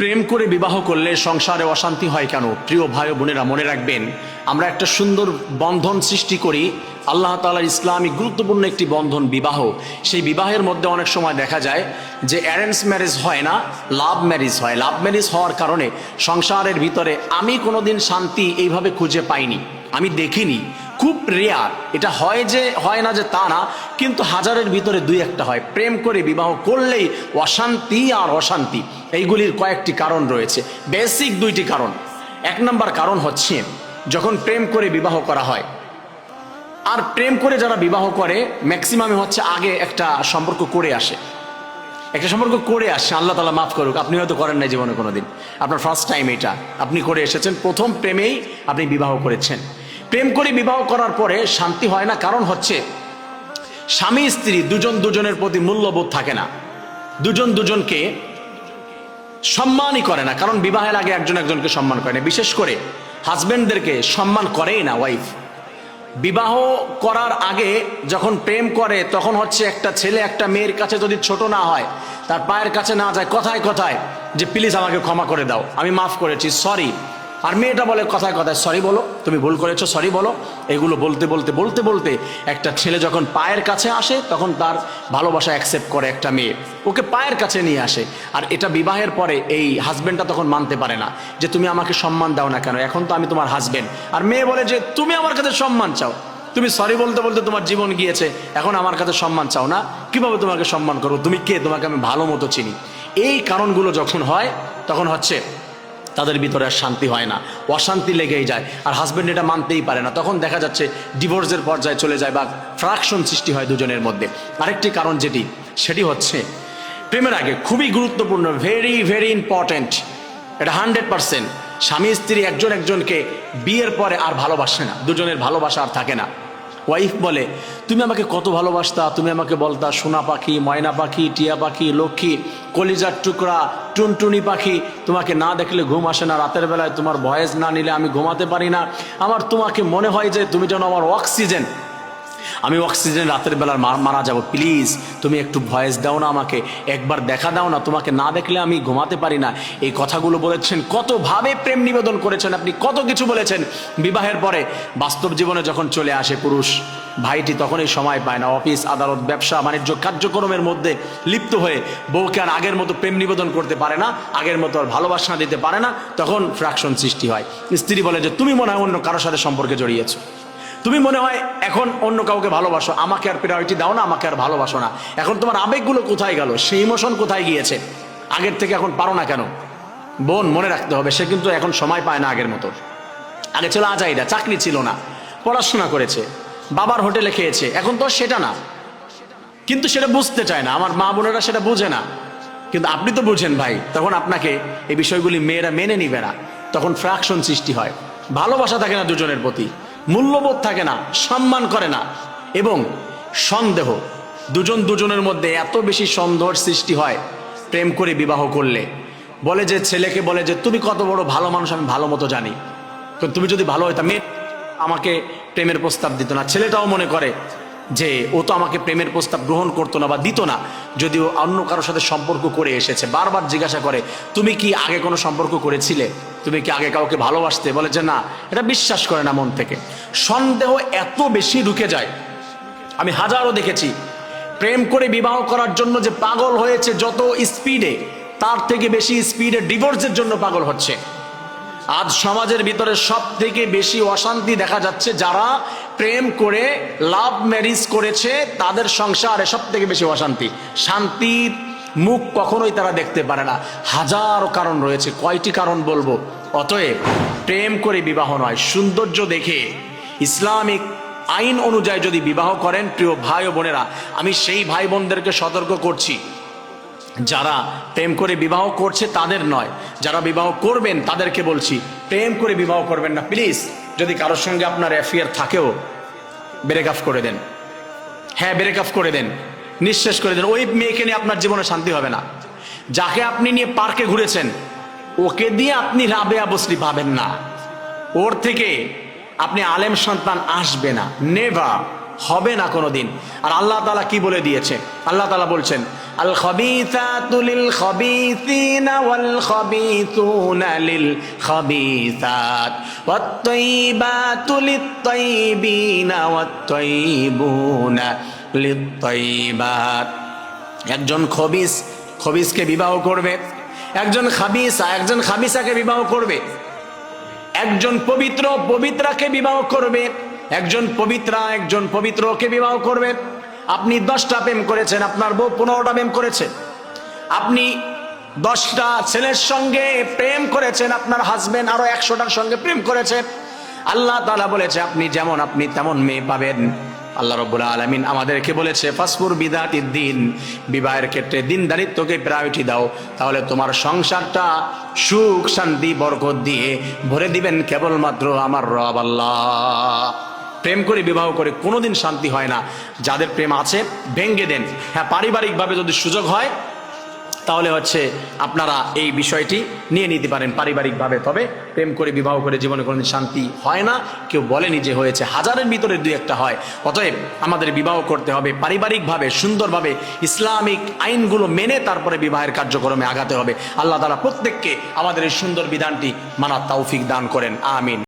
প্রেম করে বিবাহ করলে সংসারে অশান্তি হয় কেন? প্রিয় ভাই বোনেরা, মনে রাখবেন, আমরা একটা সুন্দর বন্ধন সৃষ্টি করি। আল্লাহ তালার ইসলামী গুরুত্বপূর্ণ একটি বন্ধন, বিবাহ। সেই বিবাহের মধ্যে অনেক সময় দেখা যায় যে অ্যারেঞ্জ ম্যারেজ হয় না লাভ ম্যারেজ হয়। লাভ ম্যারেজ হওয়ার কারণে সংসারের ভিতরে আমি কোনোদিন শান্তি এইভাবে খুঁজে পাইনি, আমি দেখিনি। খুব রেয়ার এটা হয় যে, হয় না যে তা না, কিন্তু হাজারের ভিতরে দুই একটা হয়। প্রেম করে বিবাহ করলেই অশান্তি আর অশান্তি। এইগুলির কয়েকটি কারণ রয়েছে। বেসিক দুইটি কারণ। এক নম্বর কারণ হচ্ছে, যখন প্রেম করে বিবাহ করা হয়, আর প্রেম করে যারা বিবাহ করে ম্যাক্সিমামে হচ্ছে আগে একটা সম্পর্ক করে আসে। একটা সম্পর্ক করে আসছে আল্লাহ তালা মাফ করুক, আপনি হয়তো করেন নাই জীবনে কোনোদিন। আপনার ফার্স্ট টাইম এটা। আপনি করে এসেছেন, প্রথম প্রেমেই আপনি বিবাহ করেছেন। প্রেম করে বিবাহ করার পরে শান্তি হয় না, কারণ হচ্ছে স্বামী, স্ত্রী দুজন দুজনের প্রতি মূল্যবোধ থাকে না। দুজন দুজনকে সম্মানই করে না, কারণ বিবাহের আগে একজন একজনকে সম্মান করে না। বিশেষ করে হাজবেন্ডদেরকে সম্মান করেই না ওয়াইফ। বিবাহ করার আগে যখন প্রেম করে, তখন হচ্ছে একটা ছেলে, একটা মেয়ের কাছে যদি ছোট না হয়, তার পায়ের কাছে না যায়, কথায় কথায় যে, প্লিজ আমাকে ক্ষমা করে দাও, আমি মাফ করেছি, সরি। আর মেয়েটা বলে কথায় কথায় সরি বলো, তুমি ভুল করেছ সরি বলো। এগুলো বলতে বলতে বলতে বলতে একটা ছেলে যখন পায়ের কাছে আসে, তখন তার ভালোবাসা অ্যাকসেপ্ট করে একটা মেয়ে। ওকে পায়ের কাছে নিয়ে আসে। আর এটা বিবাহের পরে এই হাজবেন্ডটা তখন মানতে পারে না যে, তুমি আমাকে সম্মান দাও না কেন? এখন তো আমি তোমার হাজবেন্ড আর মেয়ে বলে যে, তুমি আমার কাছে সম্মান চাও। তুমি সরি বলতে বলতে তোমার জীবন গিয়েছে। এখন আমার কাছে সম্মান চাও না। কীভাবে তোমাকে সম্মান করব? তুমি কে? তোমাকে আমি ভালো মতো চিনি। এই কারণগুলো যখন হয়, তখন হচ্ছে তাদের ভিতরে আর শান্তি হয় না। অশান্তি লেগেই যায়। আর হাজব্যান্ড এটা মানতেই পারে না। তখন দেখা যাচ্ছে ডিভোর্সের পর্যায়ে চলে যায় বা ফ্রাকশন সৃষ্টি হয় দুজনের মধ্যে। আরেকটি কারণ যেটি, সেটি হচ্ছে, প্রেমের আগে খুবই গুরুত্বপূর্ণ ভেরি ভেরি ইম্পর্ট্যান্ট এটা হান্ড্রেড পার্সেন্ট স্বামী, স্ত্রী একজন একজনকে বিয়ের পরে আর ভালোবাসে না। দুজনের ভালোবাসা আর থাকে না। ওয়াইফ বলে, তুমি আমাকে কত ভালোবাসতা, তুমি আমাকে বলতা, সোনা পাখি, ময়না পাখি, টিয়া পাখি, লক্ষ্মী, কলিজার টুকরা, টুনটুনি পাখি, তোমাকে না দেখলে ঘুম আসে না, রাতের বেলায় তোমার ভয়েস না নিলে আমি ঘুমাতে পারি না। আমার তোমাকে মনে হয় যে তুমি যেন আমার অক্সিজেন আমি অক্সিজেন রাতের বেলার মারা যাব। প্লিজ, তুমি একটু ভয়েস দাও না আমাকে। একবার দেখা দাও না, তোমাকে না দেখলে আমি ঘুমাতে পারি না। এই কথাগুলো বলেছেন, কতভাবে প্রেম নিবেদন করেছেন আপনি, কত কিছু বলেছেন। বিবাহের পরে বাস্তব জীবনে যখন চলে আসে পুরুষ, ভাইটি তখনই সময় পায় না। অফিস, আদালত, ব্যবসা, বাণিজ্য, কার্যক্রমের মধ্যে লিপ্ত হয়ে বউকে আর আগের মতো প্রেম নিবেদন করতে পারে না, আগের মতো আর ভালোবাসা দিতে পারে না, তখন ফ্র্যাকশন সৃষ্টি হয়। স্ত্রী বলে যে, তুমি মনে হয় অন্য কারোর সাথে সম্পর্কে জড়িয়েছো। তুমি মনে হয় এখন অন্য কাউকে ভালোবাসো, আমাকে আর প্রায়োরিটি দাও না, আমাকে আর ভালোবাসো না। এখন তোমার আবেগগুলো কোথায় গেল? সেই ইমোশন কোথায় গিয়েছে? আগের থেকে এখন পারো না কেন? বোন, মনে রাখতে হবে, সে কিন্তু এখন সময় পায় না আগের মতো। আগে ছিল আজাইরা, চাকরি ছিল না, পড়াশোনা করেছে, বাবার হোটেলে খেয়েছে, এখন তো সেটা না। কিন্তু সেটা বুঝতে চায় না, আমার মা বোনেরা সেটা বুঝে না। কিন্তু আপনি তো বুঝেন ভাই, তখন আপনাকে এই বিষয়গুলি মেয়েরা মেনে নিবে না। তখন ফ্র্যাকশন সৃষ্টি হয়। ভালোবাসা থাকে না দুজনের প্রতি। মূল্যবোধ থাকে না, সম্মান করে না এবং সন্দেহ। দুজন দুজনের মধ্যে এত বেশি সন্দেহের সৃষ্টি হয় প্রেম করে বিবাহ করলে। বলে যে ছেলেকে বলে যে, তুমি কত বড় ভালো মানুষ, আমি ভালো মতো জানি। তো তুমি যদি ভালো হইতা মেয়ে আমাকে প্রেমের প্রস্তাব দিত না। ছেলেটাও মনে করে যে, ও তো আমাকে প্রেমের প্রস্তাব গ্রহণ করতো না বা দিত না, যদিও অন্য কারোর সাথে সম্পর্ক করে এসেছে। বারবার জিজ্ঞাসা করে, তুমি কি আগে কোনো সম্পর্ক করেছিলে? তুমি কি আগে কাউকে ভালোবাসতে? বলে যে না, এটা বিশ্বাস করে না মন থেকে। সন্দেহ এত বেশি ঢুকে যায়। আমি হাজারও দেখেছি। প্রেম করে বিবাহ করার জন্য যে পাগল হয়েছে যত স্পিডে তার থেকে বেশি স্পিডে ডিভোর্সের জন্য পাগল হচ্ছে। আজ সমাজের ভিতরে সব থেকে বেশি অশান্তি দেখা যাচ্ছে যারা প্রেম করে লাভ ম্যারিজ করেছে, তাদের সংসারে সব থেকে বেশি অশান্তি। শান্তির মুখ কখনোই তারা দেখতে পারে না। হাজার কারণ রয়েছে, কয়টি কারণ বলব? অতএব প্রেম করে বিবাহ নয়, সৌন্দর্য দেখে। ইসলামিক আইন অনুযায়ী যদি বিবাহ করেন, প্রিয় ভাই ও বোনেরা, আমি সেই ভাই বোনদেরকে সতর্ক করছি। যারা প্রেম করে বিবাহ করছে, তাদের নয়। যারা বিবাহ করবেন, তাদেরকে বলছি, প্রেম করে বিবাহ করবেন না। প্লিজ, যদি কারোর সঙ্গে আপনার অ্যাফেয়ার থাকেও ব্রেক আপ করে দেন। হ্যাঁ ব্রেক আপ করে দেন। নিঃশেষ করে দেন। ওই মেয়েকে নিয়ে আপনার জীবনে শান্তি হবে না। যাকে আপনি নিয়ে পার্কে ঘুরেছেন, ওকে দিয়ে আপনি রাবেয়া বসলি পাবেন না। ওর থেকে আপনি আলেম সন্তান আসবে না। নেভা হবে না কোনো দিন আর আল্লাহ তালা কি বলে দিয়েছে? আল্লাহ তালা বলছেন, আল খবিসাতুলিল খবিসিনা ওয়াল খবিসুনা লিল খবিসাত। ওয়াত তাইবাতুলিত তাইবিনা ওয়াত তাইবুনা একজন খবিস, খবিসকে বিবাহ করবে। একজন খাবিসা, একজন খাবিসাকে বিবাহ করবে। একজন পবিত্র পবিত্রাকে বিবাহ করবে। একজন পবিত্রা, একজন পবিত্রকে বিবাহ করবে। আপনি দশটা প্রেম করেছেন, আপনার বউ পনেরোটা প্রেম করেছে। আপনি দশটা ছেলের সঙ্গে প্রেম করেছেন, আপনার হাজবেন্ড আরও একশোটার সঙ্গে প্রেম করেছে। আল্লাহ তালা বলেছে, আপনি যেমন, আপনি তেমন মেয়ে পাবেন। আল্লাহ রব্বুল আলমিন আমাদেরকে বলেছে ফাসপুর বিদাত দিন, বিবাহের ক্ষেত্রে দিন দারিত্বকে প্রায়োরিটি দাও। তাহলে তোমার সংসারটা সুখ, শান্তি, বরকত দিয়ে ভরে দিবেন কেবলমাত্র আমার রব আল্লাহ। প্রেম করে বিবাহ করে কোনোদিন শান্তি হয় না। যাদের প্রেম আছে ভেঙ্গে দেন। হ্যাঁ পারিবারিকভাবে যদি সুযোগ হয় তাহলে হচ্ছে আপনারা এই বিষয়টি নিয়ে নিতে পারেন পারিবারিকভাবে। তবে প্রেম করে বিবাহ করে জীবনে কোনোদিন শান্তি হয় না। কেউ বলেনি যে হয়েছে। হাজারের ভিতরে দুই একটা হয়। অতএব আমাদের বিবাহ করতে হবে পারিবারিকভাবে, সুন্দরভাবে ইসলামিক আইনগুলো মেনে তারপরে বিবাহের কার্যক্রমে আগাতে হবে। আল্লাহ তালা প্রত্যেককে আমাদের এই সুন্দর বিধানটি মানার তৌফিক দান করেন। আমিন।